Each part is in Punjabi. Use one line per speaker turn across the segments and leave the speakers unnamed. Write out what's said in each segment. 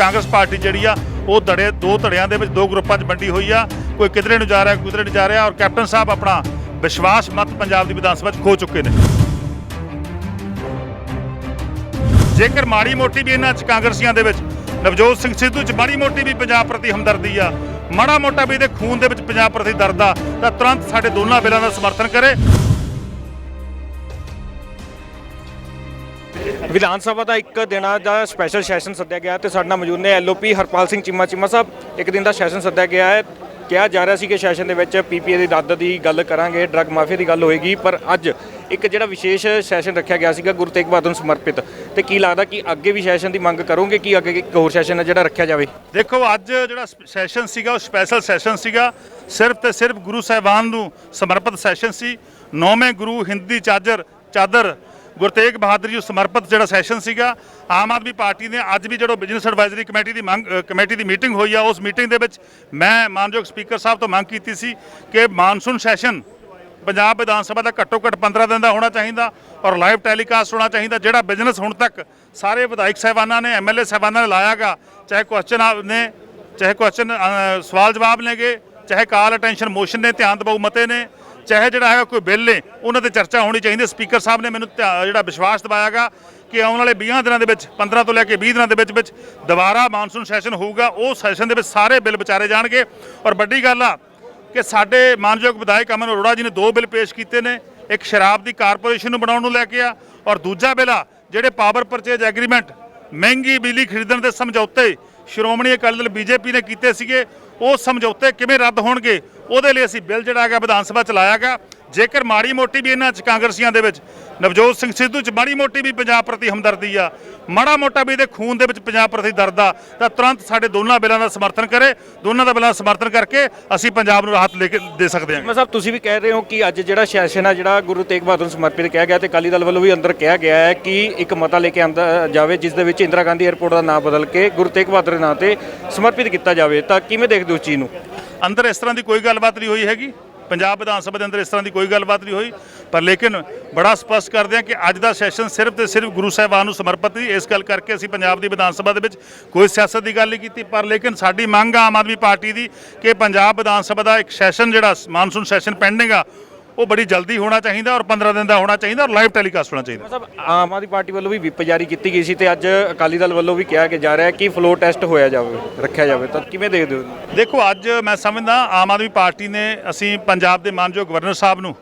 ਕਾਂਗਰਸ ਪਾਰਟੀ ਜਿਹੜੀ ਆ, ਉਹ ਧੜੇ, ਦੋ ਧੜਿਆਂ ਦੇ ਵਿੱਚ, ਦੋ ਗਰੁੱਪਾਂ 'ਚ ਵੰਡੀ ਹੋਈ ਆ। ਕੋਈ ਕਿਧਰੇ ਨੂੰ ਜਾ ਰਿਹਾ, ਕੋਈ ਕਿਧਰੇ ਨੂੰ ਜਾ ਰਿਹਾ, ਔਰ ਕੈਪਟਨ ਸਾਹਿਬ ਆਪਣਾ ਵਿਸ਼ਵਾਸ ਮਤ ਪੰਜਾਬ ਦੀ ਵਿਧਾਨ ਸਭਾ 'ਚ ਖੋ ਚੁੱਕੇ ਨੇ। ਜੇਕਰ ਮਾੜੀ ਮੋਟੀ ਵੀ ਇਹਨਾਂ 'ਚ ਕਾਂਗਰਸੀਆਂ ਦੇ ਵਿੱਚ, ਨਵਜੋਤ ਸਿੰਘ ਸਿੱਧੂ 'ਚ ਮਾੜੀ ਮੋਟੀ ਵੀ ਪੰਜਾਬ ਪ੍ਰਤੀ ਹਮਦਰਦੀ ਆ, ਮਾੜਾ ਮੋਟਾ ਵੀ ਇਹਦੇ ਖੂਨ ਦੇ ਵਿੱਚ ਪੰਜਾਬ ਪ੍ਰਤੀ ਦਰਦ ਆ, ਤਾਂ ਤੁਰੰਤ ਸਾਡੇ ਦੋਨਾਂ ਬਿੱਲਾਂ ਦਾ ਸਮਰਥਨ ਕਰੇ।
ਵਿਧਾਨ ਸਭਾ ਦਾ ਇੱਕ ਦਿਨਾਂ ਦਾ ਸਪੈਸ਼ਲ ਸੈਸ਼ਨ ਸੱਦਿਆ ਗਿਆ ਤੇ ਸਾਡੇ ਨਾਲ ਮੌਜੂਦ ਨੇ ਐਲਓਪੀ ਹਰਪਾਲ ਸਿੰਘ ਚੀਮਾ ਚੀਮਾ ਸਾਹਿਬ। ਇੱਕ ਦਿਨ ਦਾ ਸੈਸ਼ਨ ਸੱਦਿਆ ਗਿਆ ਹੈ। ਕਿਹਾ ਜਾ ਰਿਹਾ ਸੀ ਕਿ ਸੈਸ਼ਨ ਦੇ ਵਿੱਚ ਪੀਪੀਏ ਦੀ ਰੱਦ ਦੀ ਗੱਲ ਕਰਾਂਗੇ ਡਰੱਗ ਮਾਫੀਆ ਦੀ ਗੱਲ ਹੋਏਗੀ, ਪਰ ਅੱਜ ਇੱਕ ਜਿਹੜਾ ਵਿਸ਼ੇਸ਼ ਸੈਸ਼ਨ ਰੱਖਿਆ ਗਿਆ ਸੀਗਾ ਗੁਰੂ ਤੇਗ ਬਹਾਦਰ ਨੂੰ ਸਮਰਪਿਤ। ਤੇ ਕੀ ਲੱਗਦਾ ਕਿ ਅੱਗੇ ਵੀ ਸੈਸ਼ਨ ਦੀ ਮੰਗ ਕਰੋਗੇ ਕਿ ਅੱਗੇ ਇੱਕ ਹੋਰ ਸੈਸ਼ਨ ਹੈ ਜਿਹੜਾ ਰੱਖਿਆ ਜਾਵੇ?
ਦੇਖੋ, ਅੱਜ ਜਿਹੜਾ ਸੈਸ਼ਨ ਸੀਗਾ, ਉਹ ਸਪੈਸ਼ਲ ਸੈਸ਼ਨ ਸੀਗਾ। ਸਿਰਫ ਤੇ ਸਿਰਫ ਗੁਰੂ ਸਾਹਿਬਾਨ ਨੂੰ ਸਮਰਪਿਤ ਸੈਸ਼ਨ ਸੀ। ਨੌਵੇਂ ਗੁਰੂ ਹਿੰਦੀ ਚਾਦਰ ਚਾਦਰ ਗੁਰੂ ਤੇਗ ਬਹਾਦਰ ਜੀ ਨੂੰ ਸਮਰਪਿਤ ਜਿਹੜਾ ਸੈਸ਼ਨ ਸੀਗਾ, ਆਮ ਆਦਮੀ ਪਾਰਟੀ ਨੇ ਅੱਜ ਵੀ ਜਿਹੜਾ ਬਿਜ਼ਨਸ ਐਡਵਾਈਜ਼ਰੀ ਕਮੇਟੀ ਦੀ ਮੰਗ ਕਮੇਟੀ ਦੀ ਮੀਟਿੰਗ ਹੋਈ ਆ, ਉਸ ਮੀਟਿੰਗ ਦੇ ਵਿੱਚ ਮੈਂ ਮਾਨਯੋਗ ਸਪੀਕਰ ਸਾਹਿਬ ਤੋਂ ਮੰਗ ਕੀਤੀ ਸੀ ਕਿ ਮਾਨਸੂਨ ਸੈਸ਼ਨ ਪੰਜਾਬ ਵਿਧਾਨ ਸਭਾ ਦਾ ਘੱਟੋ ਘੱਟ 15 ਦਿਨ ਦਾ ਹੋਣਾ ਚਾਹੀਦਾ ਔਰ ਲਾਈਵ ਟੈਲੀਕਾਸਟ ਹੋਣਾ ਚਾਹੀਦਾ, ਜਿਹੜਾ ਬਿਜ਼ਨਸ ਹੁਣ ਤੱਕ ਸਾਰੇ ਵਿਧਾਇਕ ਸਾਹਿਬਾਨਾਂ ਨੇ ਐਮਐਲਏ ਸਾਹਿਬਾਨਾਂ ਨੇ ਲਾਇਆਗਾ, ਚਾਹੇ ਕੁਐਸਚਨ ਨੇ, ਚਾਹੇ ਕੁਐਸਚਨ ਸਵਾਲ ਜਵਾਬ ਨੇਗੇ, ਚਾਹੇ ਕਾਲ ਅਟੈਂਸ਼ਨ ਮੋਸ਼ਨ ਨੇ, ਧਿਆਨ ਦਬਾਉ ਮਤੇ ਨੇ ਚਾਹੇ ਜਿਹੜਾ ਹੈਗਾ ਕੋਈ ਬਿੱਲ ਨੇ, ਉਹਨਾਂ ਤੇ ਚਰਚਾ ਹੋਣੀ ਚਾਹੀਦੀ ਹੈ। ਸਪੀਕਰ ਸਾਹਿਬ ਨੇ ਮੈਨੂੰ ਧਿਆ- ਜਿਹੜਾ ਵਿਸ਼ਵਾਸ ਦਿਵਾਇਆਗਾ ਕਿ ਆਉਣ ਵਾਲੇ 20 ਦਿਨਾਂ ਦੇ ਵਿੱਚ 15 ਤੋਂ ਲੈ ਕੇ 20 ਦਿਨਾਂ ਦੇ ਵਿੱਚ ਵਿੱਚ ਦੁਬਾਰਾ ਮਾਨਸੂਨ ਸੈਸ਼ਨ ਹੋਊਗਾ। ਉਹ ਸੈਸ਼ਨ ਦੇ ਵਿੱਚ ਸਾਰੇ ਬਿੱਲ ਵਿਚਾਰੇ ਜਾਣਗੇ। ਔਰ ਵੱਡੀ ਗੱਲ ਆ ਕਿ ਸਾਡੇ ਮਾਨਯੋਗ ਵਿਧਾਇਕ ਅਮਨ ਅਰੋੜਾ ਜੀ ਨੇ ਦੋ ਬਿੱਲ ਪੇਸ਼ ਕੀਤੇ ਨੇ। ਇੱਕ ਸ਼ਰਾਬ ਦੀ ਕਾਰਪੋਰੇਸ਼ਨ ਨੂੰ ਬਣਾਉਣ ਨੂੰ ਲੈ ਕੇ ਆ ਔਰ ਦੂਜਾ ਬਿੱਲ ਆ ਜਿਹੜੇ ਪਾਵਰ ਪਰਚੇਜ ਐਗਰੀਮੈਂਟ ਮਹਿੰਗੀ ਬਿਜਲੀ ਖਰੀਦਣ ਦੇ ਸਮਝੌਤੇ ਸ਼੍ਰੋਮਣੀ ਅਕਾਲੀ ਦਲ ਬੀਜੇਪੀ ਨੇ ਕੀਤੇ ਸੀਗੇ। ਉਹ ਸਮਝੌਤੇ ਕਿਵੇਂ ਰੱਦ ਹੋਣਗੇ? ਉਹਦੇ ਲਈ ਅਸੀਂ ਬਿੱਲ ਜਿਹੜਾ ਹੈਗਾ ਵਿਧਾਨ ਸਭਾ ਚ ਲਾਇਆ ਜੇਕਰ ਮਾੜੀ ਮੋਟੀ ਵੀ ਇਹਨਾਂ ਚ ਕਾਂਗਰਸੀਆਂ ਦੇ ਵਿੱਚ, ਨਵਜੋਤ ਸਿੰਘ ਸਿੱਧੂ ਚ ਮਾੜੀ ਮੋਟੀ ਵੀ ਪੰਜਾਬ ਪ੍ਰਤੀ ਹਮਦਰਦੀ ਆ, ਮਾੜਾ ਮੋਟਾ ਵੀ ਇਹਦੇ ਖੂਨ ਦੇ ਵਿੱਚ ਪੰਜਾਬ ਪ੍ਰਤੀ ਦਰਦ ਆ, ਤਾਂ ਤੁਰੰਤ ਸਾਡੇ ਦੋਨਾਂ ਬਿੱਲਾਂ ਦਾ ਸਮਰਥਨ ਕਰੇ। ਦੋਨਾਂ ਦਾ ਬਿੱਲਾਂ ਦਾ ਸਮਰਥਨ ਕਰਕੇ ਅਸੀਂ ਪੰਜਾਬ ਨੂੰ ਰਾਹਤ ਲੈ ਕੇ ਦੇ ਸਕਦੇ ਹਾਂ।
ਮੈਂ ਸਾਹਿਬ, ਤੁਸੀਂ ਵੀ ਕਹਿ ਰਹੇ ਹੋ ਕਿ ਅੱਜ ਜਿਹੜਾ ਸੈਸ਼ਨ ਆ ਜਿਹੜਾ ਗੁਰੂ ਤੇਗ ਬਹਾਦਰ ਨੂੰ ਸਮਰਪਿਤ ਕਿਹਾ ਗਿਆ ਤੇ ਅਕਾਲੀ ਦਲ ਵੱਲੋਂ ਵੀ ਅੰਦਰ ਕਿਹਾ ਗਿਆ ਹੈ ਕਿ ਇੱਕ ਮਤਾ ਲੈ ਕੇ ਆਂਦਾ ਜਾਵੇ, ਜਿਸ ਦੇ ਵਿੱਚ ਇੰਦਰਾ ਗਾਂਧੀ 에ਅਰਪੋਰਟ ਦਾ ਨਾਮ ਬਦਲ ਕੇ ਗੁਰੂ ਤੇਗ ਬਹਾਦਰ ਦੇ ਨਾਂ ਤੇ ਸਮਰਪਿਤ ਕੀਤਾ ਜਾਵੇ। ਤਾਂ ਕਿਵੇਂ ਦੇਖਦੇ ਹੋ ਉਸ ਚੀਜ਼ ਨੂੰ?
ਅੰਦਰ ਇਸ ਤਰ੍ਹਾਂ ਦੀ ਕੋਈ ਗੱਲਬਾਤ ਨਹੀਂ ਹੋਈ ਹੈਗੀ। ਪੰਜਾਬ ਵਿਧਾਨ ਸਭਾ ਦੇ ਅੰਦਰ ਇਸ ਤਰ੍ਹਾਂ ਦੀ ਕੋਈ ਗੱਲਬਾਤ ਨਹੀਂ ਹੋਈ। ਪਰ ਲੇਕਿਨ ਬੜਾ ਸਪਸ਼ਟ ਕਰਦੇ ਹਾਂ ਕਿ ਅੱਜ ਦਾ ਸੈਸ਼ਨ ਸਿਰਫ ਤੇ ਸਿਰਫ ਗੁਰੂ ਸਾਹਿਬਾਨ ਨੂੰ ਸਮਰਪਿਤ ਸੀ। ਇਸ ਗੱਲ ਕਰਕੇ ਅਸੀਂ ਪੰਜਾਬ ਦੀ ਵਿਧਾਨ ਸਭਾ ਦੇ ਵਿੱਚ ਕੋਈ ਸਿਆਸਤ ਦੀ ਗੱਲ ਨਹੀਂ ਕੀਤੀ। ਪਰ ਲੇਕਿਨ ਸਾਡੀ ਮੰਗ ਆ ਆਮ ਆਦਮੀ ਪਾਰਟੀ ਦੀ ਕਿ ਪੰਜਾਬ ਵਿਧਾਨ ਸਭਾ ਦਾ ਇੱਕ ਸੈਸ਼ਨ ਜਿਹੜਾ ਮਾਨਸੂਨ ਸੈਸ਼ਨ ਪੈਂਡਿੰਗ ਆ ਉਹ ਬੜੀ ਜਲਦੀ ਹੋਣਾ ਚਾਹੀਦਾ ਔਰ 15 ਦਿਨ ਦਾ ਹੋਣਾ ਚਾਹੀਦਾ ਔਰ ਲਾਈਵ ਟੈਲੀਕਾਸਟ ਹੋਣਾ ਚਾਹੀਦਾ।
ਮਤਲਬ ਆਮ ਆਦਮੀ ਪਾਰਟੀ ਵੱਲੋਂ ਵੀ ਵਿਪ ਜਾਰੀ ਕੀਤੀ ਗਈ ਸੀ ਤੇ ਅੱਜ ਅਕਾਲੀ ਦਲ ਵੱਲੋਂ ਵੀ ਕਿਹਾ ਕਿ ਜਾ ਰਿਹਾ ਕਿ ਫਲੋ ਟੈਸਟ ਹੋਇਆ ਜਾਵੇ ਰੱਖਿਆ ਜਾਵੇ। ਤਾਂ ਕਿਵੇਂ ਦੇਖਦੇ ਹੋ?
ਦੇਖੋ ਅੱਜ ਮੈਂ ਸਮਝਦਾ ਆਮ ਆਦਮੀ ਪਾਰਟੀ ਨੇ ਅਸੀਂ ਪੰਜਾਬ ਦੇ ਮਾਨਯੋਗ ਗਵਰਨਰ ਸਾਹਿਬ ਨੂੰ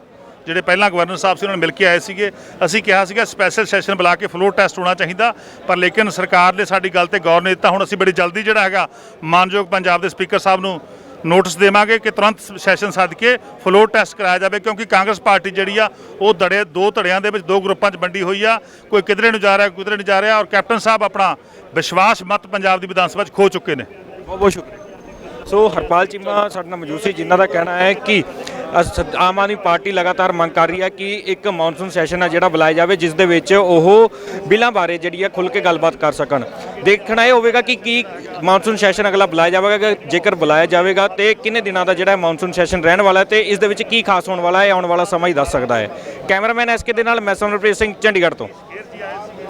ਜਿਹੜੇ ਪਹਿਲਾਂ ਗਵਰਨਰ ਸਾਹਿਬ ਸੀ ਉਹਨਾਂ ਨੂੰ ਮਿਲ ਕੇ ਆਏ ਸੀਗੇ। ਅਸੀਂ ਕਿਹਾ ਸੀਗਾ ਸਪੈਸ਼ਲ ਸੈਸ਼ਨ ਬੁਲਾ ਕੇ ਫਲੋਰ ਟੈਸਟ ਹੋਣਾ ਚਾਹੀਦਾ ਪਰ ਲੇਕਿਨ ਸਰਕਾਰ ਨੇ ਸਾਡੀ ਗੱਲ ਤੇ ਗੌਰ ਨਹੀਂ ਦਿੱਤਾ। ਹੁਣ ਅਸੀਂ ਬੜੀ ਜਲਦੀ ਜਿਹੜਾ ਹੈਗਾ ਮਾਨਯੋਗ ਪੰਜਾਬ ਦੇ ਸਪੀਕਰ ਸਾਹਿਬ ਨੂੰ ਨੋਟਿਸ ਦੇਵਾਂਗੇ ਕਿ ਤੁਰੰਤ ਸੈਸ਼ਨ ਸੱਦ ਕੇ ਫਲੋਰ ਟੈਸਟ ਕਰਾਇਆ ਜਾਵੇ, ਕਿਉਂਕਿ ਕਾਂਗਰਸ ਪਾਰਟੀ ਜਿਹੜੀ ਆ, ਉਹ ਧੜੇ, ਦੋ ਧੜਿਆਂ ਦੇ ਵਿੱਚ, ਦੋ ਗਰੁੱਪਾਂ 'ਚ ਵੰਡੀ ਹੋਈ ਆ। ਕੋਈ ਕਿਧਰੇ ਨੂੰ ਜਾ ਰਿਹਾ, ਕੋਈ ਕਿਧਰੇ ਨੂੰ ਜਾ ਰਿਹਾ ਔਰ ਕੈਪਟਨ ਸਾਹਿਬ ਆਪਣਾ ਵਿਸ਼ਵਾਸ ਮਤ ਪੰਜਾਬ ਦੀ ਵਿਧਾਨ ਸਭਾ 'ਚ ਖੋ ਚੁੱਕੇ ਨੇ।
ਬਹੁਤ ਬਹੁਤ ਸ਼ੁਕਰੀਆ। ਸੋ ਹਰਪਾਲ ਚੀਮਾ ਸਾਡੇ ਨਾਲ ਮੌਜੂਦ ਸੀ, ਜਿਨ੍ਹਾਂ ਦਾ ਕਹਿਣਾ ਹੈ ਕਿ ਆਮ ਆਦਮੀ ਪਾਰਟੀ ਲਗਾਤਾਰ ਮੰਗ ਕਰ ਰਹੀ ਹੈ ਕਿ ਇੱਕ ਮੌਨਸੂਨ ਸੈਸ਼ਨ ਹੈ ਜਿਹੜਾ ਬੁਲਾਇਆ ਜਾਵੇ, ਜਿਸ ਦੇ ਵਿੱਚ ਉਹ ਬਿੱਲਾਂ ਬਾਰੇ ਜਿਹੜੀ ਹੈ ਖੁੱਲ ਕੇ ਗੱਲਬਾਤ ਕਰ ਸਕਣ। ਦੇਖਣਾ ਇਹ ਹੋਵੇਗਾ ਕਿ ਕੀ ਮੌਨਸੂਨ ਸੈਸ਼ਨ ਅਗਲਾ ਬੁਲਾਇਆ ਜਾਵੇਗਾ ਜੇਕਰ ਬੁਲਾਇਆ ਜਾਵੇਗਾ ਤੇ ਕਿੰਨੇ ਦਿਨਾਂ ਦਾ ਜਿਹੜਾ ਮੌਨਸੂਨ ਸੈਸ਼ਨ ਰਹਿਣ ਵਾਲਾ ਹੈ ਤੇ ਇਸ ਦੇ ਵਿੱਚ ਕੀ ਖਾਸ ਹੋਣ ਵਾਲਾ ਹੈ ਆਉਣ ਵਾਲਾ ਸਮਾਂ ਹੀ ਦੱਸ ਸਕਦਾ ਹੈ। ਕੈਮਰਾਮੈਨ ਐਸਕੇ ਦੇ ਨਾਲ, ਮੈਂ ਸਮਰਪ੍ਰੀਤ ਸਿੰਘ, ਚੰਡੀਗੜ੍ਹ ਤੋਂ।